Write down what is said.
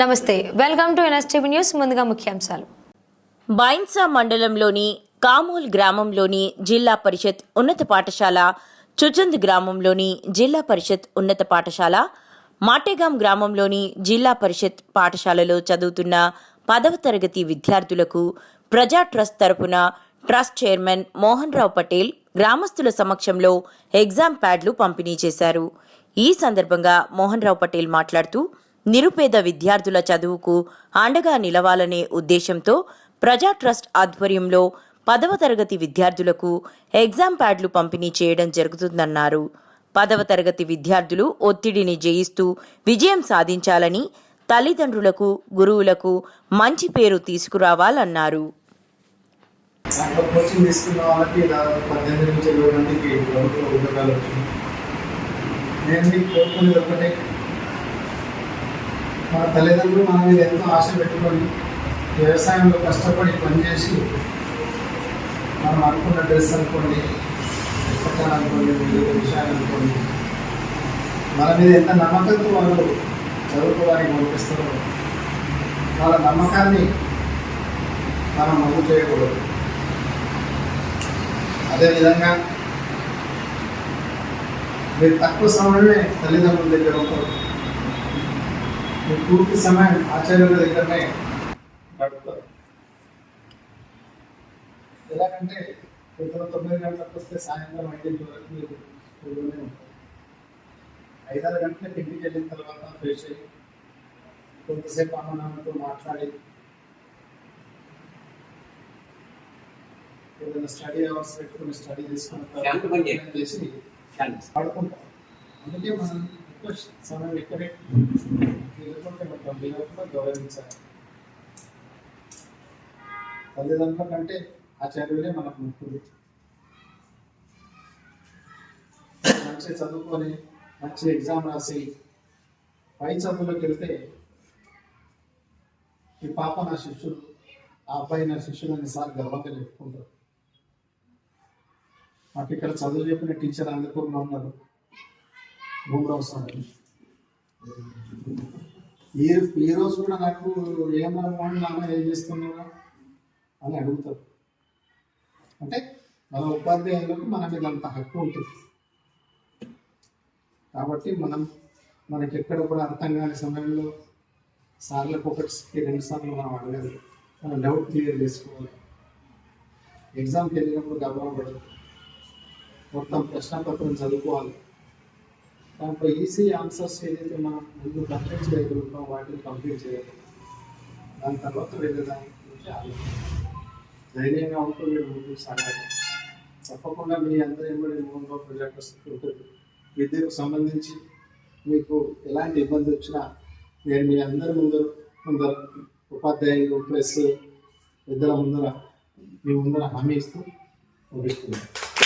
నమస్తే welcome to NSTV news ముందుగా ముఖ్యాంశాలు. బైన్సా మండలంలోని కామోల్ గ్రామంలోని జిల్లా పరిషత్ ఉన్నత పాఠశాల చుచంద్ గ్రామంలోని జిల్లా పరిషత్ ఉన్నత పాఠశాల మాటేగాం గ్రామంలోని జిల్లా పరిషత్ పాఠశాలలో చదువుతున్న పదవ తరగతి విద్యార్థులకు ప్రజా ట్రస్ట్ తరపున ట్రస్ట్ చైర్మన్ మోహన్ రావు పటేల్ గ్రామస్తుల సమక్షంలో ఎగ్జామ్ ప్యాడ్లు పంపిణీ చేశారు. ఈ సందర్భంగా మోహన్ రావు పటేల్ మాట్లాడుతూ నిరుపేద విద్యార్థుల చదువుకు అండగా నిలవాలనే ఉద్దేశంతో ప్రజా ట్రస్ట్ ఆధ్వర్యంలో పదవ తరగతి విద్యార్థులకు ఎగ్జామ్ ప్యాడ్లు పంపిణీ చేయడం జరుగుతుందన్నారు. పదవ తరగతి విద్యార్థులు ఒత్తిడిని జయిస్తూ విజయం సాధించాలని తల్లిదండ్రులకు గురువులకు మంచి పేరు తీసుకురావాలన్నారు. కోచింగ్ తీసుకున్న వాళ్ళకి పద్దెనిమిది నుంచి ఇరవై మందికి ప్రభుత్వ ఉద్యోగాలు వచ్చింది నేను మీకు కోరుకునేది ఒకటే మన తల్లిదండ్రులు మన మీద ఎంతో ఆశ పెట్టుకొని వ్యవసాయంలో కష్టపడి పనిచేసి మనం అనుకున్న డ్రెస్ అనుకోండి పుస్తకాలు అనుకోండి వివిధ విషయాలు అనుకోండి మన మీద ఎంత నమ్మకంతో వాళ్ళు చదువుకోవడానికి పంపిస్తారో వాళ్ళ నమ్మకాన్ని మనం అమలు చేయకూడదు. అదేవిధంగా మీరు తక్కువ సమయమే తల్లిదండ్రుల దగ్గర ఉంటారు. పూర్తి సమయం ఆచార్యుల దగ్గరనే గడుపుతారు ఎలాగంటే పొద్దున తొమ్మిది గంటలకు వస్తే సాయంత్రం ఐదింటి వరకు మీరు స్కూల్లోనే ఉంటారు. ఐదారు గంటలకు ఇంటికి వెళ్ళిన తర్వాత ఫ్రెష్ అయ్యి కొంతసేపు అమ్మ నాన్నతో మాట్లాడి ఏదైనా స్టడీ అవర్స్ పెట్టుకుని స్టడీ. తర్వాత చేసి పడుకుంటాం. అందుకే మనం ఎక్కువ సమయం ఇక్కడే ఎదుర్కొంటే ఉంటాం వీళ్ళని గౌరవించాలి తల్లిదండ్రుల కంటే ఆచార్యులే మనకు ముఖ్యులు మంచి చదువుకొని మంచి ఎగ్జామ్ రాసి పై చదువులోకి వెళ్తే ఈ పాప నా శిష్యుడు ఆ అబ్బాయి నా శిష్యుడు అన్నిసార్లు గర్వంగా చెప్పుకుంటారు మాకు ఇక్కడ చదువు చెప్పిన టీచర్ అందుకుండా ఉన్నారు భూమిరావు స్వామి ఈ ఈ రోజు కూడా నాకు ఏమన్నా నాన్న ఏం చేస్తున్నావా అని అడుగుతారు. అంటే మన ఉపాధ్యాయులకు మన మీద అంత హక్కు ఉంటుంది. కాబట్టి మనం మనకి ఎక్కడ కూడా అర్థం కాని సమయంలో సార్లకు ఒకటికి రెండు సార్లు మనం అడగాలి. మన డౌట్ క్లియర్ చేసుకోవాలి. ఎగ్జామ్కి వెళ్ళినప్పుడు గర్వపడదు మొత్తం ప్రశ్నపత్రం చదువుకోవాలి. దాంట్లో ఈసీ ఆన్సర్స్ ఏదైతే మనం ముందు కంప్లీట్ చేయగలుగుతాం వాటిని కంప్లీట్ చేయాలి దాని తర్వాత వేరే దాని గురించి ఆలోచించాలి ధైర్యంగా ఉంటూ మీరు ముందుకు సాగాలి. తప్పకుండా మీ అందరి ఎంబడి మూడులో ప్రొజెక్టర్స్ ఉంటుంది. విద్యకు సంబంధించి మీకు ఎలాంటి ఇబ్బంది వచ్చినా నేను మీ అందరి ముందు ముందర ఉపాధ్యాయులు ప్లస్ ఇద్దరు ముందర మీ ముందర హామీ ఇస్తూ ముగిస్తున్నాను.